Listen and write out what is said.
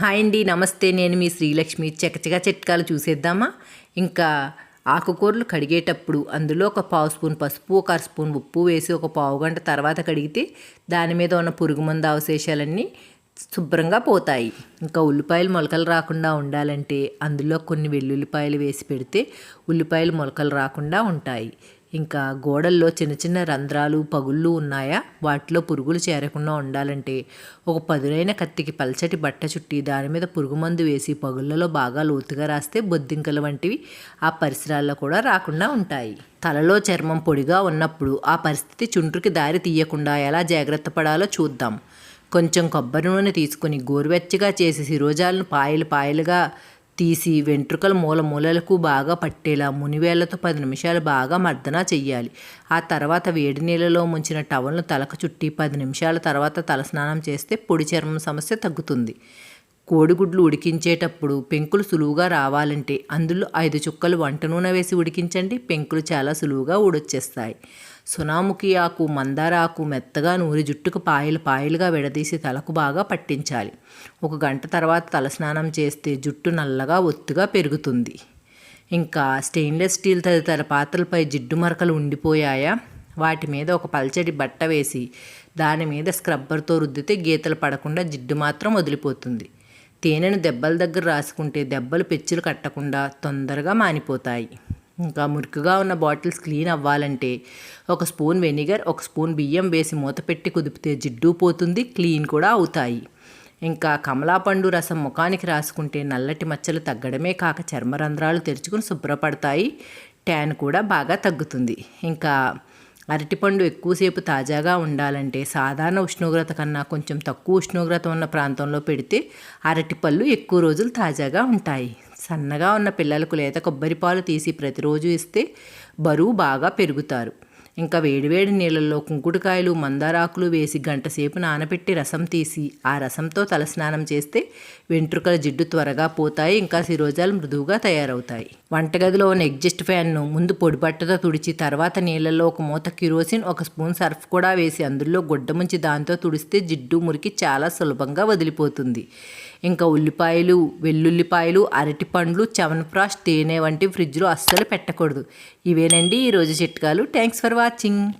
Hi అండి నమస్తే. నేను మీ శ్రీలక్ష్మి. చకచకా చిట్కాలు చూసేద్దామా? ఇంకా ఆకుకూరలు కడిగేటప్పుడు అందులో ఒక పావు స్పూన్ పసుపు ఒక అర స్పూన్ ఉప్పు వేసి ఒక పావు గంట తర్వాత కడిగితే దాని మీద ఉన్న పురుగు మందు అవశేషాలన్నీ శుభ్రంగా పోతాయి. ఇంకా ఉల్లిపాయలు మొలకలు రాకుండా ఉండాలంటే అందులో కొన్ని వెల్లుల్లిపాయలు వేసి పెడితే ఉల్లిపాయలు మొలకలు రాకుండా ఉంటాయి. ఇంకా గోడల్లో చిన్న చిన్న రంధ్రాలు పగుళ్ళు ఉన్నాయా? వాటిలో పురుగులు చేరకుండా ఉండాలంటే ఒక పదునైన కత్తికి పల్చటి బట్ట చుట్టి దాని మీద పురుగు మందు వేసి పగుళ్ళలో బాగా లోతుగా రాస్తే బొద్దింకలు వంటివి ఆ పరిసరాల్లో కూడా రాకుండా ఉంటాయి. తలలో చర్మం పొడిగా ఉన్నప్పుడు ఆ పరిస్థితి చుండ్రుకి దారి తీయకుండా ఎలా జాగ్రత్త పడాలో చూద్దాం. కొంచెం కొబ్బరి నూనె తీసుకొని గోరువెచ్చగా చేసి శిరోజాలను పాయలు పాయలుగా తీసి వెంట్రుకల మూల మూలలకు బాగా పట్టేలా మునివేళ్ళతో పది నిమిషాలు బాగా మర్దన చెయ్యాలి. ఆ తర్వాత వేడి నీళ్ళలో ముంచిన టవల్ను తలకు చుట్టి పది నిమిషాల తర్వాత తలస్నానం చేస్తే పొడి చర్మం సమస్య తగ్గుతుంది. కోడిగుడ్లు ఉడికించేటప్పుడు పెంకులు సులువుగా రావాలంటే అందులో ఐదు చుక్కలు వంట నూనె వేసి ఉడికించండి. పెంకులు చాలా సులువుగా ఉడొచ్చేస్తాయి సునాముఖి ఆకు మందార ఆకు మెత్తగా నూరి జుట్టుకు పాయలు పాయలుగా విడదీసి తలకు బాగా పట్టించాలి. ఒక గంట తర్వాత తలస్నానం చేస్తే జుట్టు నల్లగా ఒత్తుగా పెరుగుతుంది. ఇంకా స్టెయిన్లెస్ స్టీల్ తదితర పాత్రలపై జిడ్డు మరకలు ఉండిపోయాయా? వాటి మీద ఒక పల్చటి బట్ట వేసి దాని మీద స్క్రబ్బర్తో రుద్దితే గీతలు పడకుండా జిడ్డు మాత్రం వదిలిపోతుంది. తేనెను దెబ్బల దగ్గర రాసుకుంటే దెబ్బలు పెచ్చులు కట్టకుండా తొందరగా మానిపోతాయి. ఇంకా మురికిగా ఉన్న బాటిల్స్ క్లీన్ అవ్వాలంటే ఒక స్పూన్ వెనిగర్ ఒక స్పూన్ బియ్యం వేసి మూత పెట్టి కుదిపితే జిడ్డు పోతుంది క్లీన్ కూడా అవుతాయి. ఇంకా కమలాపండు రసం ముఖానికి రాసుకుంటే నల్లటి మచ్చలు తగ్గడమే కాక చర్మరంధ్రాలు తెరుచుకుని శుభ్రపడతాయి ట్యాన్ కూడా బాగా తగ్గుతుంది. ఇంకా అరటిపండు ఎక్కువసేపు తాజాగా ఉండాలంటే సాధారణ ఉష్ణోగ్రత కన్నా కొంచెం తక్కువ ఉష్ణోగ్రత ఉన్న ప్రాంతంలో పెడితే అరటిపళ్ళు ఎక్కువ రోజులు తాజాగా ఉంటాయి. సన్నగా ఉన్న పిల్లలకు లేత కొబ్బరి పాలు తీసి ప్రతిరోజు ఇస్తే బరువు బాగా పెరుగుతారు. ఇంకా వేడివేడి నీళ్ళల్లో కుంకుడుకాయలు మందారాకులు వేసి గంటసేపు నానబెట్టి రసం తీసి ఆ రసంతో తలస్నానం చేస్తే వెంట్రుకల జిడ్డు త్వరగా పోతాయి ఇంకా శిరోజాలు మృదువుగా తయారవుతాయి. వంటగదిలో ఉన్న ఎగ్జిస్ట్ ఫ్యాన్ను ముందు పొడిబట్టతో తుడిచి తర్వాత నీళ్ళల్లో ఒక మూత కిరోసిన్ ఒక స్పూన్ సర్ఫ్ కూడా వేసి అందులో గుడ్డ ముంచి దాంతో తుడిస్తే జిడ్డు మురికి చాలా సులభంగా వదిలిపోతుంది. ఇంకా ఉల్లిపాయలు వెల్లుల్లిపాయలు అరటిపండ్లు చవన్ప్రాష్ తేనె వంటి ఫ్రిడ్జ్లో అస్సలు పెట్టకూడదు. ఇవేనండి ఈరోజు చిట్కాలు. Thanks for watching.